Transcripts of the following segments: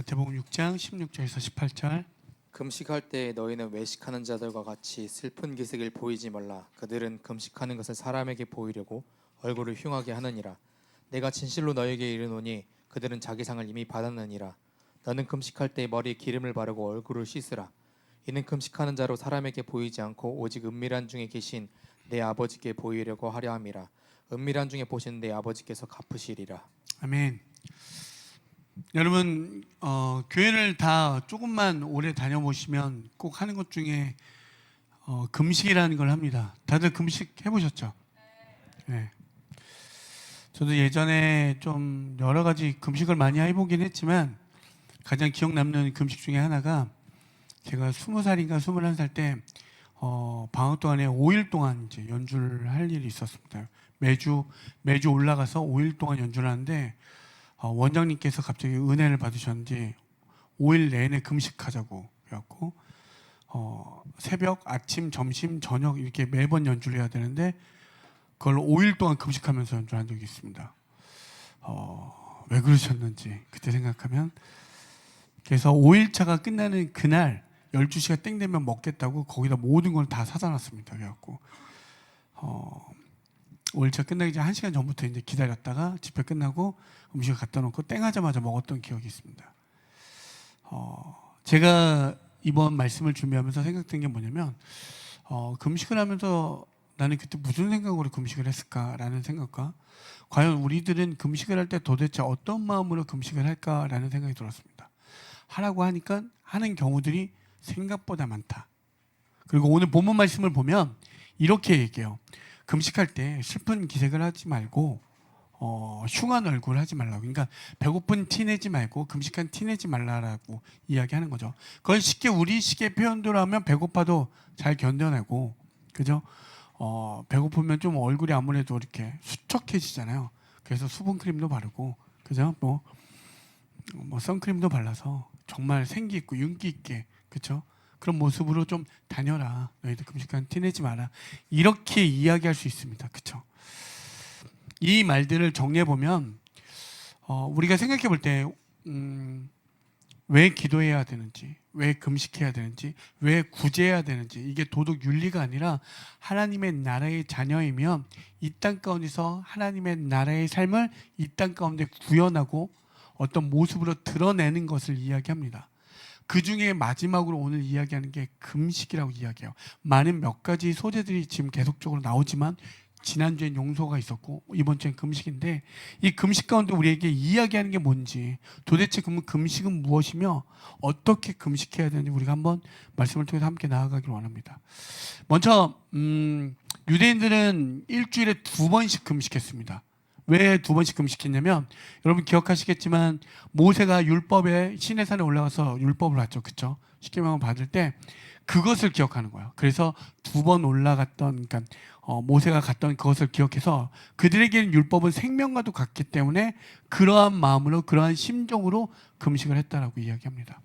마태복음 6장 16절에서 18절. 금식할 때 너희는 외식하는 자들과 같이 슬픈 기색을 보이지 말라. 그들은 금식하는 것을 사람에게 보이려고 얼굴을 흉하게 하느니라. 내가 진실로 너에게 이르노니 그들은 자기 상을 이미 받았느니라. 너는 금식할 때 머리에 기름을 바르고 얼굴을 씻으라. 이는 금식하는 자로 사람에게 보이지 않고 오직 은밀한 중에 계신 내 아버지께 보이려고 하려 함이라. 은밀한 중에 보시는 내 아버지께서 갚으시리라. 아멘. 여러분 어, 교회를 다 조금만 오래 다녀보시면 꼭 하는 것 중에 어, 금식이라는 걸 합니다. 다들 금식 해보셨죠? 네. 저도 예전에 좀 여러 가지 금식을 많이 해보긴 했지만 가장 기억 남는 금식 중에 하나가 제가 스무 살인가 스물한 살 때 어, 방학 동안에 5일 동안 이제 연주를 할 일이 있었습니다. 매주 매주 올라가서 5일 동안 연주를 하는데 어, 원장님께서 갑자기 은혜를 받으셨는지 5일 내내 금식하자고 그래갖고 어, 새벽, 아침, 점심, 저녁 이렇게 매번 연주를 해야 되는데 그걸 5일 동안 금식하면서 연주를 한 적이 있습니다. 어, 왜 그러셨는지 그때 생각하면 그래서 5일차가 끝나는 그날 12시가 땡 되면 먹겠다고 거기다 모든 걸 다 사다 놨습니다. 그래갖고 어, 5일차 끝나기 전 1시간 전부터 이제 기다렸다가 집회 끝나고 음식을 갖다 놓고 땡 하자마자 먹었던 기억이 있습니다. 어, 제가 이번 말씀을 준비하면서 생각된 게 뭐냐면 어, 금식을 하면서 나는 그때 무슨 생각으로 금식을 했을까라는 생각과 과연 우리들은 금식을 할 때 도대체 어떤 마음으로 금식을 할까라는 생각이 들었습니다. 하라고 하니까 하는 경우들이 생각보다 많다. 그리고 오늘 본문 말씀을 보면 이렇게 얘기해요. 금식할 때 슬픈 기색을 하지 말고 어, 흉한 얼굴 하지 말라고. 그러니까 배고픈 티 내지 말고 금식한 티 내지 말라라고 이야기하는 거죠. 그걸 쉽게 우리식의 표현대로 하면 배고파도 잘 견뎌내고, 그죠? 어, 배고프면 좀 얼굴이 아무래도 이렇게 수척해지잖아요. 그래서 수분 크림도 바르고, 그죠? 뭐, 뭐 선크림도 발라서 정말 생기 있고 윤기 있게, 그죠? 그런 모습으로 좀 다녀라. 너희들 금식한 티 내지 마라. 이렇게 이야기할 수 있습니다. 그죠? 이 말들을 정리해 보면 어, 우리가 생각해 볼때 음, 왜 기도해야 되는지, 왜 금식해야 되는지, 왜 구제해야 되는지 이게 도덕 윤리가 아니라 하나님의 나라의 자녀이면 이 땅 가운데서 하나님의 나라의 삶을 이 땅 가운데 구현하고 어떤 모습으로 드러내는 것을 이야기합니다. 그 중에 마지막으로 오늘 이야기하는 게 금식이라고 이야기해요. 많은 몇 가지 소재들이 지금 계속적으로 나오지만 지난주엔 용서가 있었고 이번 주엔 금식인데 이 금식 가운데 우리에게 이야기하는 게 뭔지 도대체 그러면 금식은 무엇이며 어떻게 금식해야 되는지 우리가 한번 말씀을 통해서 함께 나아가길 원합니다. 먼저 음, 유대인들은 일주일에 두 번씩 금식했습니다. 왜 두 번씩 금식했냐면 여러분 기억하시겠지만 모세가 율법에 시내산에 올라가서 율법을 받죠, 그렇죠? 십계명을 받을 때 그것을 기억하는 거예요. 그래서 두 번 올라갔던 그러니까 어, 모세가 갔던 그것을 기억해서 그들에게는 율법은 생명과도 같기 때문에 그러한 마음으로 그러한 심정으로 금식을 했다라고 이야기합니다.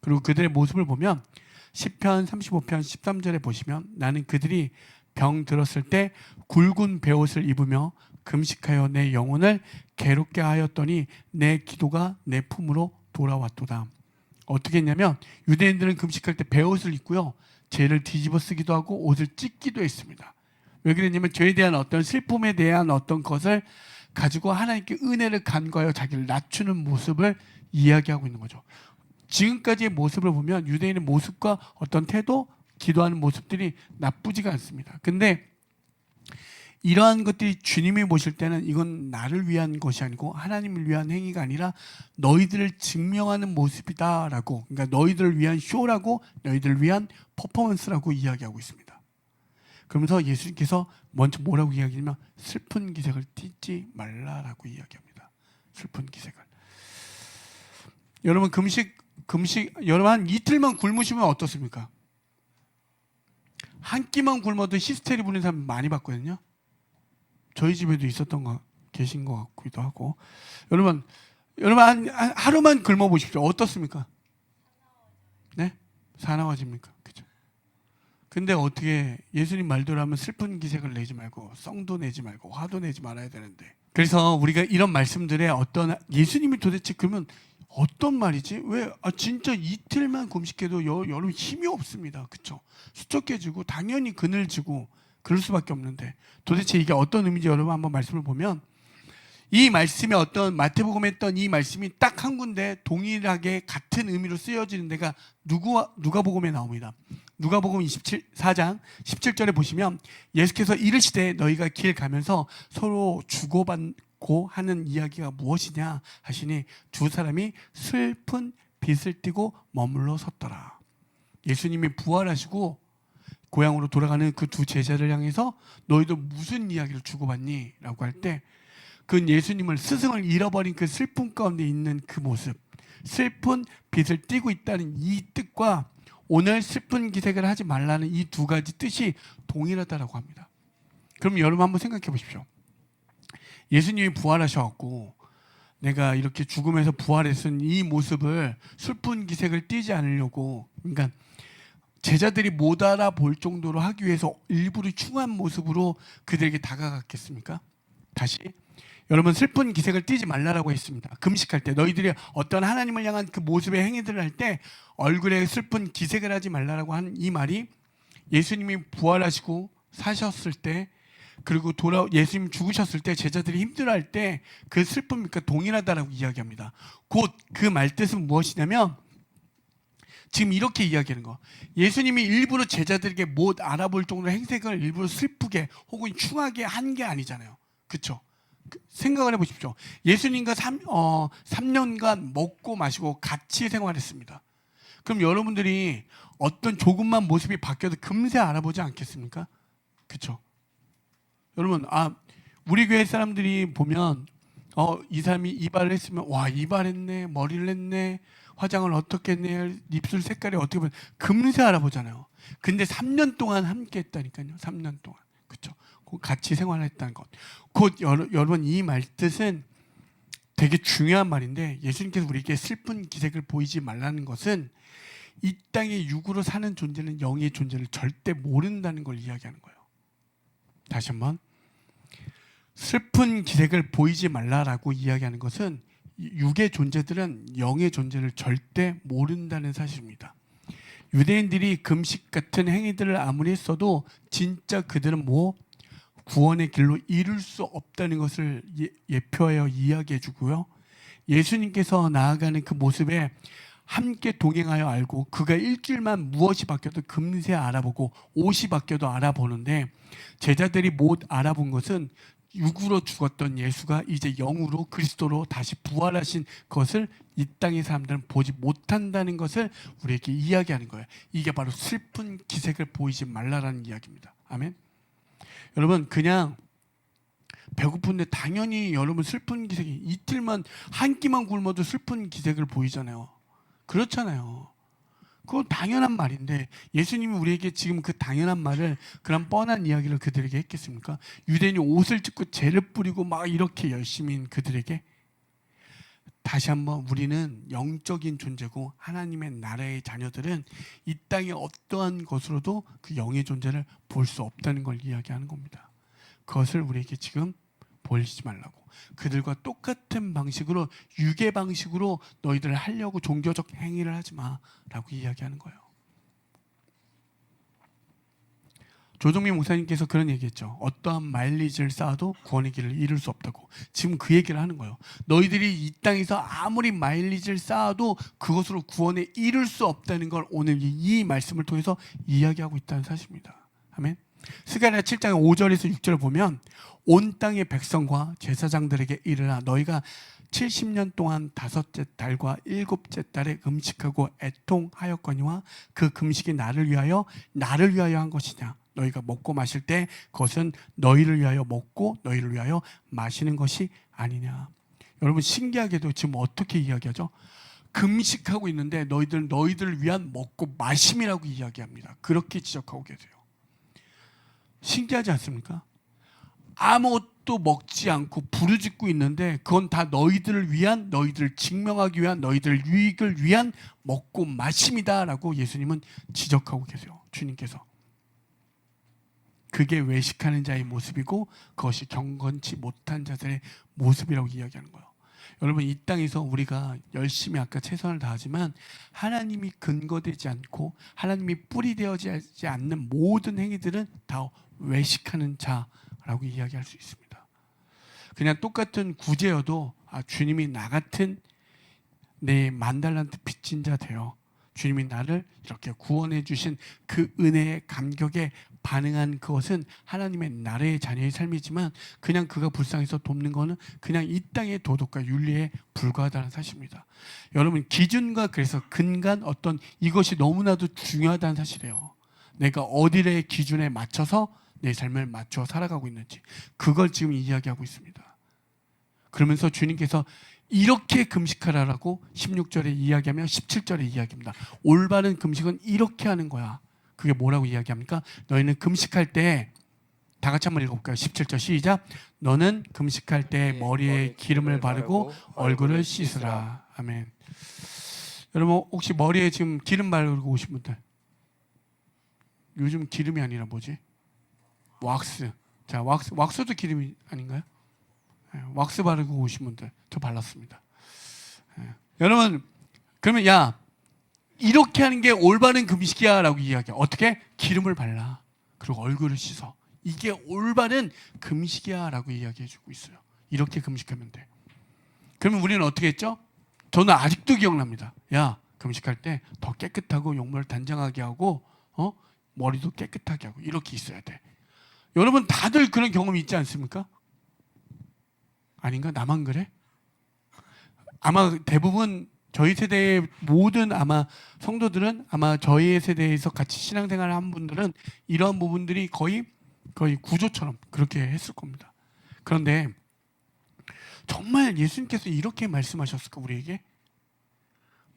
그리고 그들의 모습을 보면 10편 35편 13절에 보시면 나는 그들이 병 들었을 때 굵은 베옷을 입으며 금식하여 내 영혼을 괴롭게 하였더니 내 기도가 내 품으로 돌아왔도다. 어떻게 했냐면 유대인들은 금식할 때 베옷을 입고요. 죄를 뒤집어 쓰기도 하고 옷을 찢기도 했습니다. 왜 그랬냐면 죄에 대한 어떤 슬픔에 대한 어떤 것을 가지고 하나님께 은혜를 간과하여 자기를 낮추는 모습을 이야기하고 있는 거죠. 지금까지의 모습을 보면 유대인의 모습과 어떤 태도, 기도하는 모습들이 나쁘지가 않습니다. 근데 이러한 것들이 주님이 보실 때는 이건 나를 위한 것이 아니고 하나님을 위한 행위가 아니라 너희들을 증명하는 모습이다라고 그러니까 너희들을 위한 쇼라고 너희들을 위한 퍼포먼스라고 이야기하고 있습니다. 그러면서 예수님께서 먼저 뭐라고 이야기하냐면 슬픈 기색을 띠지 말라라고 이야기합니다. 슬픈 기색을. 여러분 금식 금식 여러분 한 이틀만 굶으시면 어떻습니까? 한 끼만 굶어도 히스테리 부는 사람 많이 봤거든요. 저희 집에도 있었던 거 계신 것 같기도 하고 여러분 여러분 한, 한 하루만 굶어 보십시오. 어떻습니까? 네? 사나워집니까? 그죠? 근데 어떻게 예수님 말대로 하면 슬픈 기색을 내지 말고 썽도 내지 말고 화도 내지 말아야 되는데 그래서 우리가 이런 말씀들에 어떤 예수님이 도대체 그러면 어떤 말이지? 왜 아, 진짜 이틀만 금식해도 여, 여러분 힘이 없습니다. 그렇죠? 수척해지고 당연히 그늘지고 그럴 수밖에 없는데 도대체 이게 어떤 의미인지 여러분 한번 말씀을 보면 이 말씀이 어떤 마태복음에 했던 이 말씀이 딱 한 군데 동일하게 같은 의미로 쓰여지는 데가 누구와 누가복음에 나옵니다. 누가복음 24장 17절에 보시면 예수께서 이르시되 너희가 길 가면서 서로 주고받고 하는 이야기가 무엇이냐 하시니 두 사람이 슬픈 빛을 띠고 머물러 섰더라. 예수님이 부활하시고 고향으로 돌아가는 그 두 제자를 향해서 너희도 무슨 이야기를 주고받니? 라고 할 때 그 예수님을 스승을 잃어버린 그 슬픔 가운데 있는 그 모습 슬픈 빛을 띠고 있다는 이 뜻과 오늘 슬픈 기색을 하지 말라는 이 두 가지 뜻이 동일하다라고 합니다. 그럼 여러분 한번 생각해 보십시오. 예수님이 부활하셔갖고 내가 이렇게 죽음에서 부활했은 이 모습을 슬픈 기색을 띠지 않으려고 그러니까 제자들이 못 알아볼 정도로 하기 위해서 일부러 충한 모습으로 그들에게 다가갔겠습니까? 다시 여러분 슬픈 기색을 띠지 말라라고 했습니다. 금식할 때 너희들이 어떤 하나님을 향한 그 모습의 행위들을 할 때 얼굴에 슬픈 기색을 하지 말라라고 한 이 말이 예수님이 부활하시고 사셨을 때 그리고 돌아 예수님 죽으셨을 때 제자들이 힘들어할 때 그 슬픔과 동일하다라고 이야기합니다. 곧 그 말뜻은 무엇이냐면 지금 이렇게 이야기하는 거. 예수님이 일부러 제자들에게 못 알아볼 정도로 행색을 일부러 슬프게 혹은 충하게 한 게 아니잖아요. 그렇죠? 생각을 해보십시오. 예수님과 3, 어, 3년간 먹고 마시고 같이 생활했습니다. 그럼 여러분들이 어떤 조금만 모습이 바뀌어도 금세 알아보지 않겠습니까? 그렇죠? 여러분, 아 우리 교회 사람들이 보면 어, 이 사람이 이발을 했으면 와 이발했네, 머리를 했네, 화장을 어떻게 했네, 입술 색깔이 어떻게 보면 금세 알아보잖아요. 근데 3년 동안 함께 했다니까요. 3년 동안. 그렇죠? 같이 생활했다는 것. 곧 여러, 여러분 이 말뜻은 되게 중요한 말인데 예수님께서 우리에게 슬픈 기색을 보이지 말라는 것은 이 땅에 육으로 사는 존재는 영의 존재를 절대 모른다는 걸 이야기하는 거예요. 다시 한번 슬픈 기색을 보이지 말라라고 이야기하는 것은 육의 존재들은 영의 존재를 절대 모른다는 사실입니다. 유대인들이 금식 같은 행위들을 아무리 했어도 진짜 그들은 뭐 구원의 길로 이룰 수 없다는 것을 예, 예표하여 이야기해 주고요. 예수님께서 나아가는 그 모습에 함께 동행하여 알고 그가 일주일만 무엇이 바뀌어도 금세 알아보고 옷이 바뀌어도 알아보는데 제자들이 못 알아본 것은 육으로 죽었던 예수가 이제 영으로 그리스도로 다시 부활하신 것을 이 땅의 사람들은 보지 못한다는 것을 우리에게 이야기하는 거예요. 이게 바로 슬픈 기색을 보이지 말라라는 이야기입니다. 아멘. 여러분 그냥 배고픈데 당연히 여러분 슬픈 기색이 이틀만 한 끼만 굶어도 슬픈 기색을 보이잖아요. 그렇잖아요. 그건 당연한 말인데 예수님이 우리에게 지금 그 당연한 말을 그런 뻔한 이야기를 그들에게 했겠습니까? 유대인이 옷을 찢고 죄를 뿌리고 막 이렇게 열심인 그들에게 다시 한번 우리는 영적인 존재고 하나님의 나라의 자녀들은 이 땅의 어떠한 것으로도 그 영의 존재를 볼 수 없다는 걸 이야기하는 겁니다. 그것을 우리에게 지금 보이지 말라고. 그들과 똑같은 방식으로 유괴 방식으로 너희들 하려고 종교적 행위를 하지 마라고 이야기하는 거예요. 조정민 목사님께서 그런 얘기했죠. 어떠한 마일리지를 쌓아도 구원의 길을 이룰 수 없다고. 지금 그 얘기를 하는 거예요. 너희들이 이 땅에서 아무리 마일리지를 쌓아도 그것으로 구원에 이룰 수 없다는 걸 오늘 이 말씀을 통해서 이야기하고 있다는 사실입니다. 아멘. 스가랴 7장 5절에서 6절을 보면 온 땅의 백성과 제사장들에게 이르라 너희가 70년 동안 다섯째 달과 일곱째 달에 금식하고 애통하였거니와 그 금식이 나를 위하여 나를 위하여 한 것이냐 너희가 먹고 마실 때 그것은 너희를 위하여 먹고 너희를 위하여 마시는 것이 아니냐 여러분 신기하게도 지금 어떻게 이야기하죠? 금식하고 있는데 너희들 너희들을 위한 먹고 마심이라고 이야기합니다. 그렇게 지적하고 계세요. 신기하지 않습니까? 아무것도 먹지 않고 부르짖고 있는데 그건 다 너희들을 위한 너희들을 증명하기 위한 너희들 유익을 위한 먹고 마심이다라고 예수님은 지적하고 계세요. 주님께서 그게 외식하는 자의 모습이고 그것이 경건치 못한 자들의 모습이라고 이야기하는 거예요. 여러분 이 땅에서 우리가 열심히 아까 최선을 다하지만 하나님이 근거되지 않고 하나님이 뿌리 되어지지 않는 모든 행위들은 다 외식하는 자 라고 이야기할 수 있습니다. 그냥 똑같은 구제여도 아, 주님이 나 같은 내 만달란트 빚진 자 되어 주님이 나를 이렇게 구원해 주신 그 은혜의 감격에 반응한 그것은 하나님의 나라의 자녀의 삶이지만 그냥 그가 불쌍해서 돕는 거는 그냥 이 땅의 도덕과 윤리에 불과하다는 사실입니다. 여러분 기준과 그래서 근간 어떤 이것이 너무나도 중요하다는 사실이에요. 내가 어디의 기준에 맞춰서 내 삶을 맞춰 살아가고 있는지 그걸 지금 이야기하고 있습니다. 그러면서 주님께서 이렇게 금식하라라고 16절에 이야기하며 17절에 이야기합니다. 올바른 금식은 이렇게 하는 거야. 그게 뭐라고 이야기합니까? 너희는 금식할 때 다 같이 한번 읽어볼까요? 17절 시작. 너는 금식할 때 머리에 기름을 바르고 얼굴을 씻으라. 아멘. 여러분 혹시 머리에 지금 기름 바르고 오신 분들? 요즘 기름이 아니라 뭐지? 왁스. 자, 왁스, 왁스도 기름이 아닌가요? 예, 왁스 바르고 오신 분들 저 발랐습니다. 예. 여러분 그러면 야 이렇게 하는 게 올바른 금식이야 라고 이야기해. 어떻게 기름을 발라 그리고 얼굴을 씻어. 이게 올바른 금식이야 라고 이야기해주고 있어요. 이렇게 금식하면 돼. 그러면 우리는 어떻게 했죠? 저는 아직도 기억납니다. 야 금식할 때 더 깨끗하고 용물 단정하게 하고 어 머리도 깨끗하게 하고 이렇게 있어야 돼. 여러분 다들 그런 경험이 있지 않습니까? 아닌가? 나만 그래? 아마 대부분 저희 세대의 모든 아마 성도들은 아마 저희 세대에서 같이 신앙생활을 한 분들은 이러한 부분들이 거의 거의 구조처럼 그렇게 했을 겁니다. 그런데 정말 예수님께서 이렇게 말씀하셨을까 우리에게?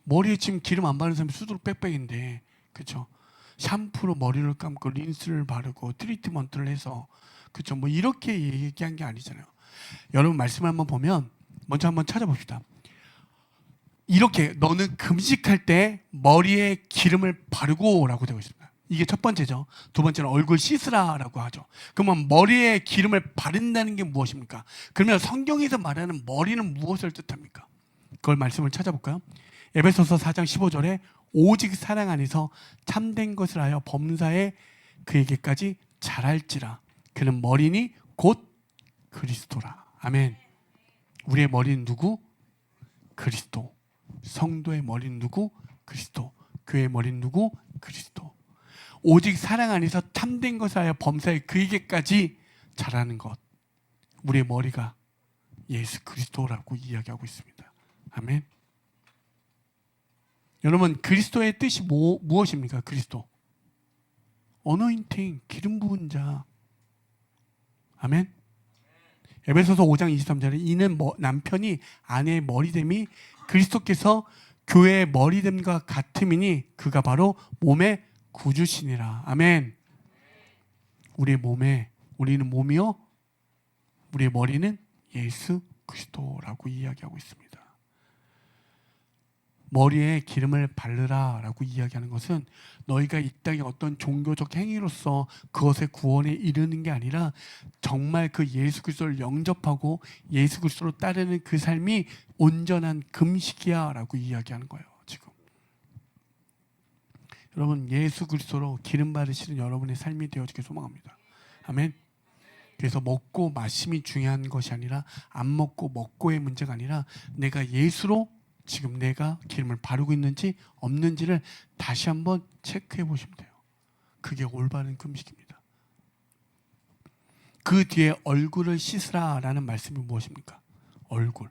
머리에 지금 기름 안 바르는 사람이 수두룩 빽빽인데 그렇죠? 샴푸로 머리를 감고 린스를 바르고 트리트먼트를 해서 그렇죠? 뭐 이렇게 얘기한 게 아니잖아요. 여러분 말씀을 한번 보면 먼저 한번 찾아봅시다. 이렇게 너는 금식할 때 머리에 기름을 바르고라고 되어 있습니다. 이게 첫 번째죠. 두 번째는 얼굴 씻으라라고 하죠. 그러면 머리에 기름을 바른다는 게 무엇입니까? 그러면 성경에서 말하는 머리는 무엇을 뜻합니까? 그걸 말씀을 찾아볼까요? 에베소서 4장 15절에 오직 사랑 안에서 참된 것을 하여 범사에 그에게까지 잘할지라 그는 머리니 곧 그리스도라. 아멘. 우리의 머리는 누구? 그리스도. 성도의 머리는 누구? 그리스도. 교회의 머리는 누구? 그리스도. 오직 사랑 안에서 참된 것을 하여 범사에 그에게까지 잘하는 것. 우리의 머리가 예수 그리스도라고 이야기하고 있습니다. 아멘. 여러분 그리스도의 뜻이 뭐, 무엇입니까? 그리스도. 어노인팅 기름 부은 자. 아멘. 에베소서 5장 23절에 이는 뭐, 남편이 아내의 머리됨이 그리스도께서 교회의 머리됨과 같음이니 그가 바로 몸의 구주시니라. 아멘. 우리의 몸에 우리는 몸이요. 우리의 머리는 예수 그리스도라고 이야기하고 있습니다. 머리에 기름을 바르라라고 이야기하는 것은 너희가 이 땅의 어떤 종교적 행위로서 그것의 구원에 이르는 게 아니라 정말 그 예수 그리스도를 영접하고 예수 그리스도로 따르는 그 삶이 온전한 금식이야라고 이야기하는 거예요. 지금 여러분 예수 그리스도로 기름 바르시는 여러분의 삶이 되어지길 소망합니다. 아멘. 그래서 먹고 마심이 중요한 것이 아니라 안 먹고 먹고의 문제가 아니라 내가 예수로 지금 내가 기름을 바르고 있는지 없는지를 다시 한번 체크해 보시면 돼요. 그게 올바른 금식입니다. 그 뒤에 얼굴을 씻으라라는 말씀이 무엇입니까? 얼굴.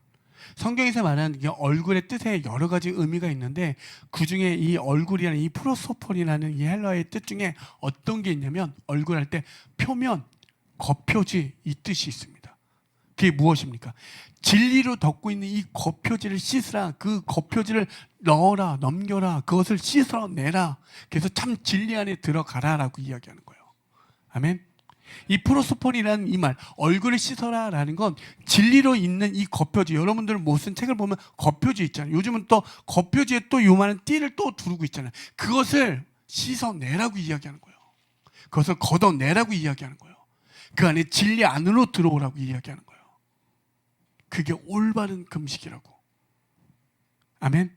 성경에서 말하는 이 얼굴의 뜻에 여러 가지 의미가 있는데 그 중에 이 얼굴이라는 이 프로소폴이라는 이 헬라어의 뜻 중에 어떤 게 있냐면 얼굴 할 때 표면, 겉표지 이 뜻이 있습니다. 그게 무엇입니까? 진리로 덮고 있는 이 겉표지를 씻으라. 그 겉표지를 넣어라, 넘겨라. 그것을 씻어 내라. 그래서 참 진리 안에 들어가라라고 이야기하는 거예요. 아멘. 이 프로소폰이라는 이 말, 얼굴을 씻어라 라는 건 진리로 있는 이 겉표지. 여러분들 무슨 책을 보면 겉표지 있잖아요. 요즘은 또 겉표지에 또 요만한 띠를 또 두르고 있잖아요. 그것을 씻어내라고 이야기하는 거예요. 그것을 걷어내라고 이야기하는 거예요. 그 안에 진리 안으로 들어오라고 이야기하는 거예요. 그게 올바른 금식이라고. 아멘.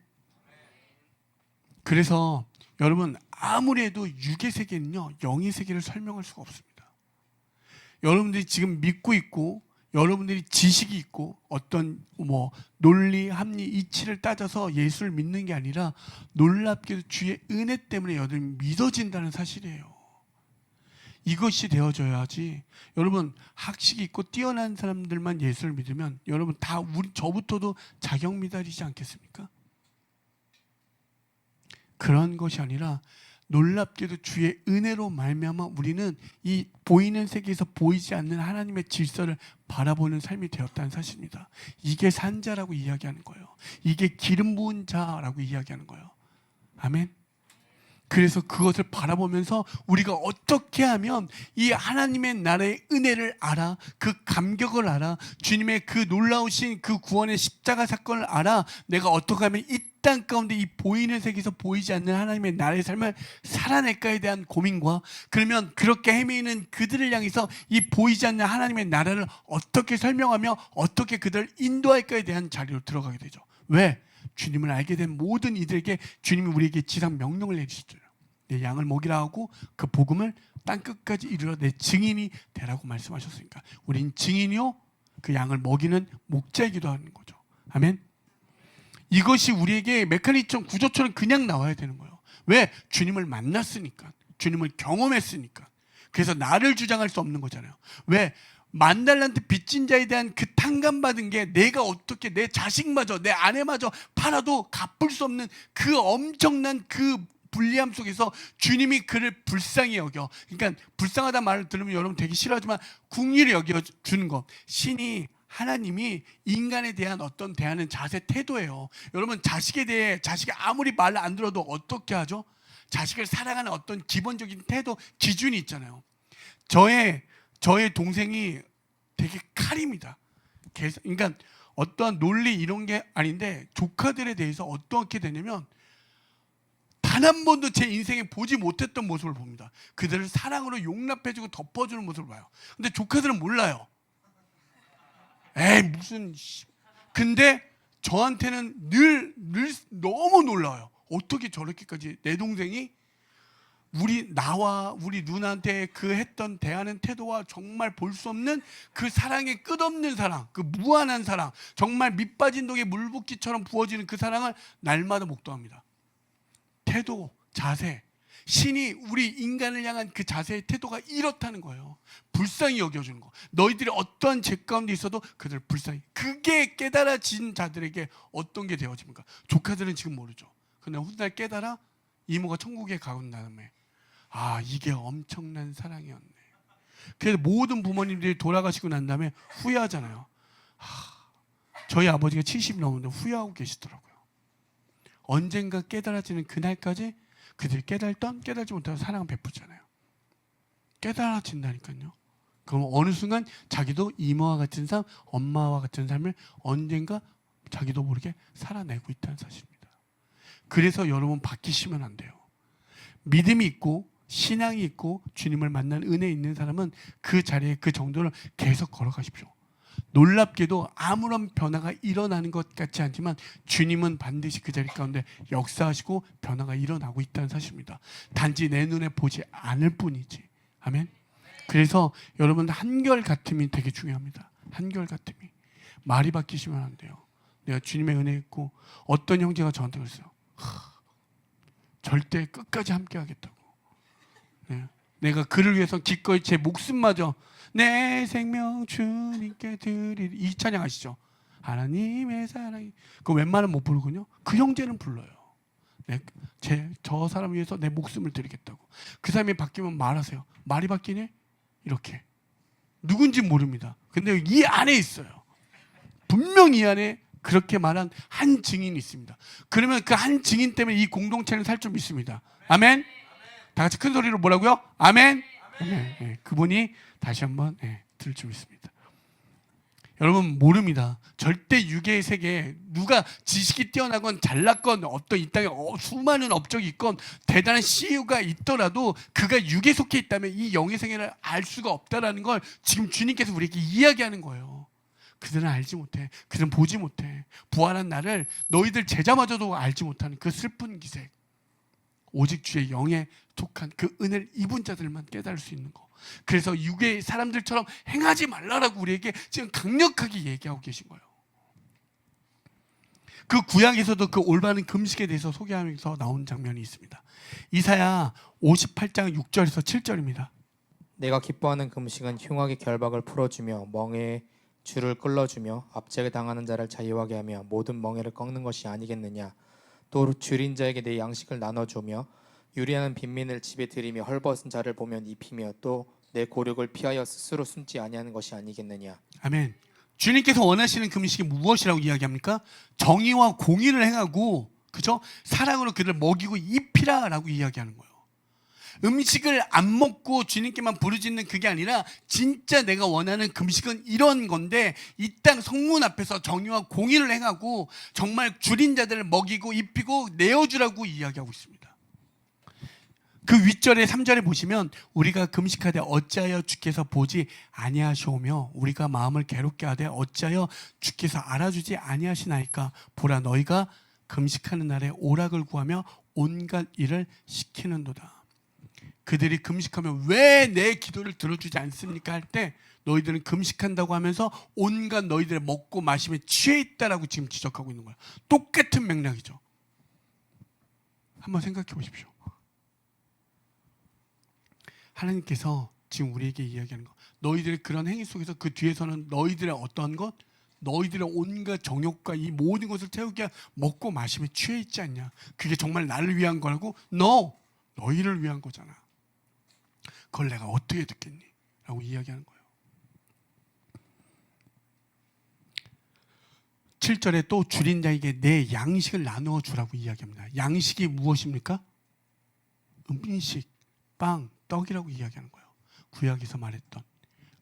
그래서 여러분 아무리 해도 육의 세계는요 영의 세계를 설명할 수가 없습니다. 여러분들이 지금 믿고 있고 여러분들이 지식이 있고 어떤 뭐 논리, 합리, 이치를 따져서 예수를 믿는 게 아니라 놀랍게도 주의 은혜 때문에 여러분이 믿어진다는 사실이에요. 이것이 되어져야지 여러분 학식이 있고 뛰어난 사람들만 예수를 믿으면 여러분 다 우리 저부터도 자격 미달이지 않겠습니까? 그런 것이 아니라 놀랍게도 주의 은혜로 말미암아 우리는 이 보이는 세계에서 보이지 않는 하나님의 질서를 바라보는 삶이 되었다는 사실입니다. 이게 산자라고 이야기하는 거예요. 이게 기름 부은 자라고 이야기하는 거예요. 아멘. 그래서 그것을 바라보면서 우리가 어떻게 하면 이 하나님의 나라의 은혜를 알아 그 감격을 알아 주님의 그 놀라우신 그 구원의 십자가 사건을 알아 내가 어떻게 하면 이 땅 가운데 이 보이는 세계에서 보이지 않는 하나님의 나라의 삶을 살아낼까에 대한 고민과 그러면 그렇게 헤매이는 그들을 향해서 이 보이지 않는 하나님의 나라를 어떻게 설명하며 어떻게 그들을 인도할까에 대한 자리로 들어가게 되죠. 왜? 주님을 알게 된 모든 이들에게 주님이 우리에게 지상 명령을 내리셨죠. 내 양을 먹이라 하고 그 복음을 땅 끝까지 이르러 내 증인이 되라고 말씀하셨으니까 우린 증인이요 그 양을 먹이는 목자이기도 하는 거죠. 아멘. 이것이 우리에게 메커니즘 구조처럼 그냥 나와야 되는 거예요. 왜? 주님을 만났으니까. 주님을 경험했으니까. 그래서 나를 주장할 수 없는 거잖아요. 왜? 만달란트 빚진 자에 대한 그 탕감 받은 게 내가 어떻게 내 자식마저 내 아내마저 팔아도 갚을 수 없는 그 엄청난 그 불리함 속에서 주님이 그를 불쌍히 여겨. 그러니까 불쌍하다 말을 들으면 여러분 되게 싫어하지만 궁리를 여겨 주는 것. 신이 하나님이 인간에 대한 어떤 대하는 자세 태도예요. 여러분 자식에 대해 자식이 아무리 말을 안 들어도 어떻게 하죠? 자식을 사랑하는 어떤 기본적인 태도 기준이 있잖아요. 저의 저의 동생이 되게 칼입니다. 그러니까 어떠한 논리 이런 게 아닌데 조카들에 대해서 어떻게 되냐면 단 한 번도 제 인생에 보지 못했던 모습을 봅니다. 그들을 사랑으로 용납해주고 덮어주는 모습을 봐요. 근데 조카들은 몰라요. 에이 무슨 씨. 근데 저한테는 늘, 늘 너무 놀라요. 어떻게 저렇게까지 내 동생이 우리 나와 우리 누나한테 그 했던 대하는 태도와 정말 볼 수 없는 그 사랑의 끝없는 사랑, 그 무한한 사랑, 정말 밑빠진 독에 물붓기처럼 부어지는 그 사랑을 날마다 목도합니다. 태도, 자세, 신이 우리 인간을 향한 그 자세의 태도가 이렇다는 거예요. 불쌍히 여겨주는 거. 너희들이 어떠한 죄 가운데 있어도 그들 불쌍히. 그게 깨달아진 자들에게 어떤 게 되어집니까? 조카들은 지금 모르죠. 근데 훗날 깨달아 이모가 천국에 가온 다음에 아 이게 엄청난 사랑이었네. 그래서 모든 부모님들이 돌아가시고 난 다음에 후회하잖아요. 하, 저희 아버지가 70이 넘었는데 후회하고 계시더라고요. 언젠가 깨달아지는 그날까지 그들이 깨달던 깨달지 못하고 사랑을 베푸잖아요. 깨달아진다니까요. 그럼 어느 순간 자기도 이모와 같은 삶, 엄마와 같은 삶을 언젠가 자기도 모르게 살아내고 있다는 사실입니다. 그래서 여러분 바뀌시면 안 돼요. 믿음이 있고 신앙이 있고 주님을 만난 은혜 있는 사람은 그 자리에 그 정도를 계속 걸어가십시오. 놀랍게도 아무런 변화가 일어나는 것 같지 않지만 주님은 반드시 그 자리 가운데 역사하시고 변화가 일어나고 있다는 사실입니다. 단지 내 눈에 보지 않을 뿐이지. 아멘. 그래서 여러분 한결 같음이 되게 중요합니다. 한결 같음이 말이 바뀌시면 안 돼요. 내가 주님의 은혜 있고 어떤 형제가 저한테 그랬어요. 하, 절대 끝까지 함께하겠다고. 네. 내가 그를 위해서 기꺼이 제 목숨마저 내 생명 주님께 드리리 이 찬양 아시죠? 하나님의 사랑이 그 웬만하면 못 부르군요. 그 형제는 불러요. 네, 제저 사람 위해서 내 목숨을 드리겠다고. 그 사람이 바뀌면 말하세요. 말이 바뀌네? 이렇게 누군지 모릅니다. 근데 이 안에 있어요. 분명 이 안에 그렇게 말한 한 증인이 있습니다. 그러면 그 한 증인 때문에 이 공동체는 살줄 믿습니다. 아멘. 다 같이 큰 소리로 뭐라고요? 아멘. 네, 네, 그분이 다시 한번 네, 들을 줄 믿습니다. 여러분 모릅니다. 절대 유괴의 세계에 누가 지식이 뛰어나건 잘났건 어떤 이 땅에 어, 수많은 업적이 있건 대단한 CEO가 있더라도 그가 유괴 속해 있다면 이 영의 세계를 알 수가 없다라는 걸 지금 주님께서 우리에게 이야기하는 거예요. 그들은 알지 못해. 그들은 보지 못해. 부활한 나를 너희들 제자마저도 알지 못하는 그 슬픈 기색. 오직 주의 영에 속한 그 은혜를 입은 자들만 깨달을 수 있는 거. 그래서 육의 사람들처럼 행하지 말라라고 우리에게 지금 강력하게 얘기하고 계신 거예요. 그 구약에서도 그 올바른 금식에 대해서 소개하면서 나온 장면이 있습니다. 이사야 58장 6절에서 7절입니다. 내가 기뻐하는 금식은 흉악의 결박을 풀어주며 멍에의 줄을 끌어주며 압제를 당하는 자를 자유하게 하며 모든 멍에를 꺾는 것이 아니겠느냐 또 줄인 자에게 내 양식을 나눠주며 유리하는 빈민을 집에 들이며 헐벗은 자를 보면 입히며 또 내 고력을 피하여 스스로 숨지 아니하는 것이 아니겠느냐 아멘. 주님께서 원하시는 금식이 무엇이라고 이야기합니까? 정의와 공의를 행하고 그죠? 사랑으로 그를 먹이고 입히라라고 이야기하는 거예요. 음식을 안 먹고 주님께만 부르짖는 그게 아니라 진짜 내가 원하는 금식은 이런 건데 이 땅 성문 앞에서 정의와 공의를 행하고 정말 줄인 자들을 먹이고 입히고 내어주라고 이야기하고 있습니다. 그 윗절에 3절에 보시면 우리가 금식하되 어찌하여 주께서 보지 아니하시오며 우리가 마음을 괴롭게 하되 어찌하여 주께서 알아주지 아니하시나이까 보라 너희가 금식하는 날에 오락을 구하며 온갖 일을 시키는도다. 그들이 금식하면 왜 내 기도를 들어주지 않습니까 할 때 너희들은 금식한다고 하면서 온갖 너희들의 먹고 마심에 취해 있다라고 지금 지적하고 있는 거야. 똑같은 맥락이죠. 한번 생각해 보십시오. 하나님께서 지금 우리에게 이야기하는 거. 너희들의 그런 행위 속에서 그 뒤에서는 너희들의 어떤 것, 너희들의 온갖 정욕과 이 모든 것을 위한 먹고 마심에 취해 있지 않냐. 그게 정말 나를 위한 거라고? No, 너희를 위한 거잖아. 그걸 내가 어떻게 듣겠니? 라고 이야기하는 거예요. 7절에 또 줄인 자에게 내 양식을 나누어 주라고 이야기합니다. 양식이 무엇입니까? 음식, 빵, 떡이라고 이야기하는 거예요. 구약에서 말했던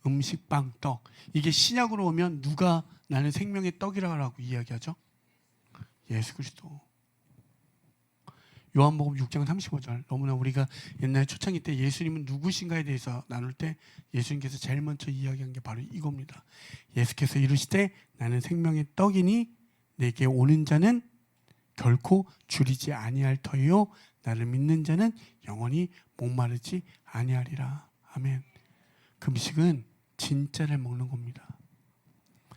음식, 빵, 떡. 이게 신약으로 오면 누가 나는 생명의 떡이라고 이야기하죠? 예수 그리스도. 요한복음 6장 35절. 너무나 우리가 옛날 초창기 때 예수님은 누구신가에 대해서 나눌 때 예수님께서 제일 먼저 이야기한 게 바로 이겁니다. 예수께서 이르시되 나는 생명의 떡이니 내게 오는 자는 결코 줄이지 아니할 터이요 나를 믿는 자는 영원히 목마르지 아니하리라. 아멘. 금식은 진짜를 먹는 겁니다.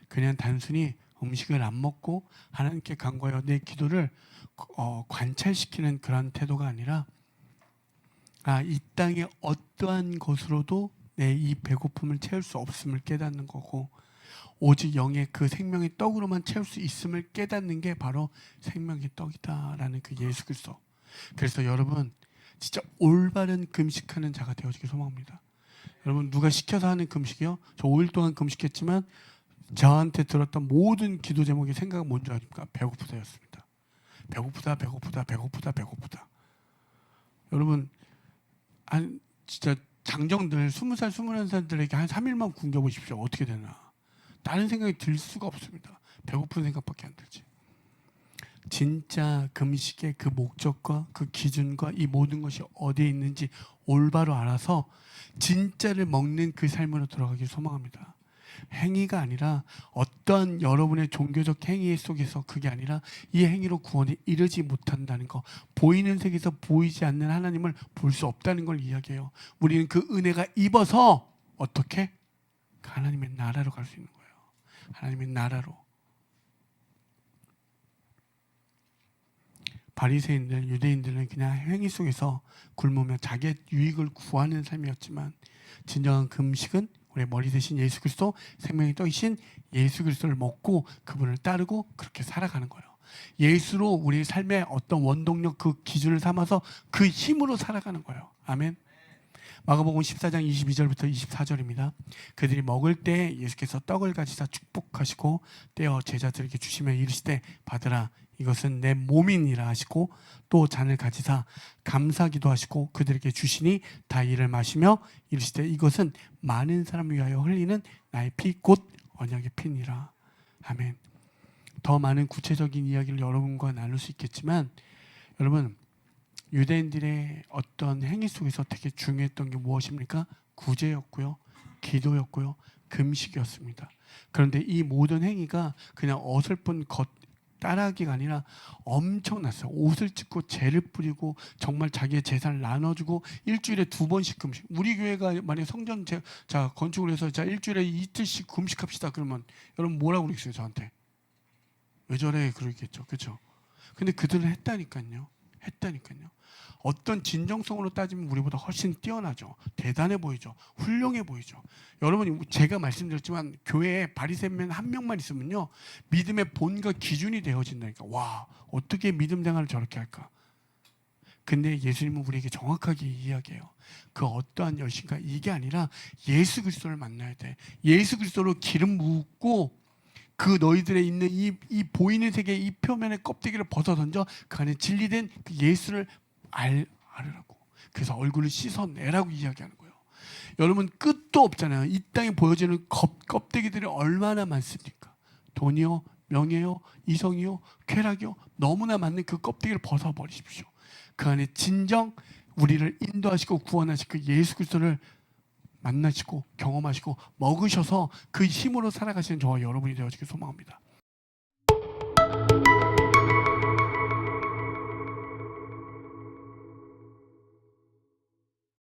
그냥 단순히 음식을 안 먹고 하나님께 간과하여 내 기도를 어, 관찰시키는 그런 태도가 아니라 아, 이 땅의 어떠한 것으로도 내 이 배고픔을 채울 수 없음을 깨닫는 거고 오직 영의 그 생명의 떡으로만 채울 수 있음을 깨닫는 게 바로 생명의 떡이다라는 그 예수 그리스도. 그래서 여러분 진짜 올바른 금식하는 자가 되어지길 소망합니다. 여러분 누가 시켜서 하는 금식이요? 저 5일 동안 금식했지만 저한테 들었던 모든 기도 제목의 생각은 뭔지 아십니까? 배고프다였습니다. 배고프다, 배고프다, 배고프다, 배고프다. 여러분, 한 진짜 장정들 20살, 21살들에게 한 3일만 굶겨 보십시오. 어떻게 되나? 다른 생각이 들 수가 없습니다. 배고픈 생각밖에 안 들지. 진짜 금식의 그 목적과 그 기준과 이 모든 것이 어디에 있는지 올바로 알아서 진짜를 먹는 그 삶으로 들어가길 소망합니다. 행위가 아니라 어떤 여러분의 종교적 행위 속에서 그게 아니라 이 행위로 구원에 이르지 못한다는 거 보이는 세계에서 보이지 않는 하나님을 볼 수 없다는 걸 이야기해요. 우리는 그 은혜가 입어서 어떻게 하나님의 나라로 갈 수 있는 거예요. 하나님의 나라로 바리새인들 유대인들은 그냥 행위 속에서 굶으며 자기의 유익을 구하는 삶이었지만 진정한 금식은 우리의 머리 대신 예수 그리스도 생명의 떡이신 예수 그리스도를 먹고 그분을 따르고 그렇게 살아가는 거예요. 예수로 우리 삶의 어떤 원동력 그 기준을 삼아서 그 힘으로 살아가는 거예요. 아멘. 마가복음 14장 22절부터 24절입니다. 그들이 먹을 때 예수께서 떡을 가지사 축복하시고 떼어 제자들에게 주시며 이르시되 받으라 이것은 내 몸이니라 하시고 또 잔을 가지사 감사기도 하시고 그들에게 주시니 다 이를 마시며 이르시되 이것은 많은 사람을 위하여 흘리는 나의 피 곧 언약의 피니라 아멘. 더 많은 구체적인 이야기를 여러분과 나눌 수 있겠지만 여러분 유대인들의 어떤 행위 속에서 되게 중요했던 게 무엇입니까? 구제였고요. 기도였고요. 금식이었습니다. 그런데 이 모든 행위가 그냥 어설픈 겉 따라하기가 아니라 엄청났어요. 옷을 찢고 죄를 뿌리고 정말 자기의 재산을 나눠주고 일주일에 두 번씩 금식. 우리 교회가 만약 성전 제, 자 건축을 해서 자 일주일에 이틀씩 금식합시다. 그러면 여러분 뭐라고 그러겠어요 저한테? 왜 저래 그러겠죠, 그렇죠? 근데 그들은 했다니까요. 했다니까요. 어떤 진정성으로 따지면 우리보다 훨씬 뛰어나죠. 대단해 보이죠. 훌륭해 보이죠. 여러분 제가 말씀드렸지만 교회에 바리새면 한 명만 있으면요 믿음의 본과 기준이 되어진다니까. 와 어떻게 믿음 생활을 저렇게 할까? 근데 예수님은 우리에게 정확하게 이야기해요. 그 어떠한 여신가 이게 아니라 예수 그리스도를 만나야 돼. 예수 그리스도로 기름 붓고 그 너희들에 있는 이, 이 보이는 세계 이 표면의 껍데기를 벗어 던져 그 안에 진리된 그 예수를 알, 알으라고. 그래서 얼굴을 씻어내라고 이야기하는 거예요. 여러분 끝도 없잖아요. 이 땅에 보여지는 껍, 껍데기들이 얼마나 많습니까? 돈이요, 명예요, 이성이요, 쾌락이요. 너무나 많은 그 껍데기를 벗어버리십시오. 그 안에 진정 우리를 인도하시고 구원하실 그 예수 그리스도를 만나시고 경험하시고 먹으셔서 그 힘으로 살아가시는 저와 여러분이 되어지길 소망합니다.